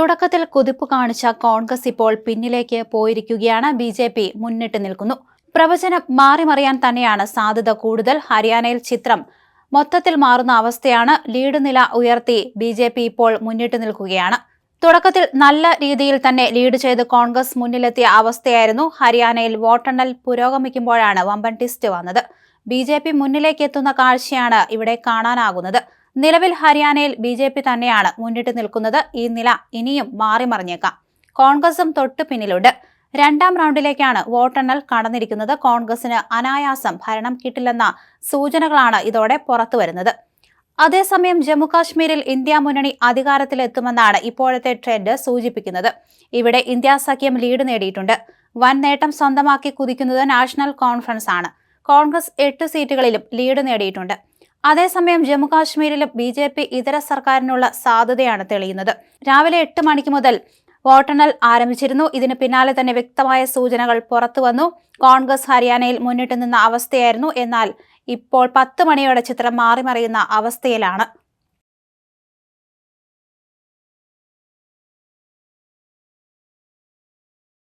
തുടക്കത്തിൽ കുതിപ്പ് കാണിച്ച കോൺഗ്രസ് ഇപ്പോൾ പിന്നിലേക്ക് പോയിരിക്കുകയാണ്. ബി ജെ പി മുന്നിട്ട് നിൽക്കുന്നു. പ്രവചനം മാറിമറിയാൻ തന്നെയാണ് സാധ്യത കൂടുതൽ. ഹരിയാനയിൽ ചിത്രം മൊത്തത്തിൽ മാറുന്ന അവസ്ഥയാണ്. ലീഡ് നില ഉയർത്തി ബി ജെ പി ഇപ്പോൾ മുന്നിട്ട് നിൽക്കുകയാണ്. തുടക്കത്തിൽ നല്ല രീതിയിൽ തന്നെ ലീഡ് ചെയ്ത് കോൺഗ്രസ് മുന്നിലെത്തിയ അവസ്ഥയായിരുന്നു. ഹരിയാനയിൽ വോട്ടെണ്ണൽ പുരോഗമിക്കുമ്പോഴാണ് വമ്പൻ ടിസ്റ്റ് വന്നത്. ബി ജെ പി മുന്നിലേക്ക് എത്തുന്ന കാഴ്ചയാണ് ഇവിടെ കാണാനാകുന്നത്. നിലവിൽ ഹരിയാനയിൽ ബി ജെ പി തന്നെയാണ് മുന്നിട്ട് നിൽക്കുന്നത്. ഈ നില ഇനിയും മാറിമറിഞ്ഞേക്കാം. കോൺഗ്രസും തൊട്ടു പിന്നിലുണ്ട്. രണ്ടാം റൗണ്ടിലേക്കാണ് വോട്ടെണ്ണൽ കടന്നിരിക്കുന്നത്. കോൺഗ്രസിന് അനായാസം ഭരണം കിട്ടില്ലെന്ന സൂചനകളാണ് ഇതോടെ പുറത്തുവരുന്നത് അതേസമയം ജമ്മുകാശ്മീരിൽ ഇന്ത്യ മുന്നണി അധികാരത്തിലെത്തുമെന്നാണ് ഇപ്പോഴത്തെ ട്രെൻഡ് സൂചിപ്പിക്കുന്നത്. ഇവിടെ ഇന്ത്യ സഖ്യം ലീഡ് നേടിയിട്ടുണ്ട്. വൻ നേട്ടം സ്വന്തമാക്കി കുതിക്കുന്നത് നാഷണൽ കോൺഫറൻസ് ആണ് കോൺഗ്രസ് എട്ട് സീറ്റുകളിലും ലീഡ് നേടിയിട്ടുണ്ട്. അതേസമയം ജമ്മുകാശ്മീരിലും ബി ജെ പി ഇതര സർക്കാരിനുള്ള സാധ്യതയാണ് തെളിയുന്നത്. രാവിലെ എട്ട് മണിക്ക് മുതൽ വോട്ടെണ്ണൽ ആരംഭിച്ചിരുന്നു. ഇതിന് പിന്നാലെ തന്നെ വ്യക്തമായ സൂചനകൾ പുറത്തുവന്നു കോൺഗ്രസ് ഹരിയാനയിൽ മുന്നിട്ട് നിന്ന അവസ്ഥയായിരുന്നു. എന്നാൽ ഇപ്പോൾ പത്ത് മണിയോടെ ചിത്രം മാറിമറിയുന്ന അവസ്ഥയിലാണ്.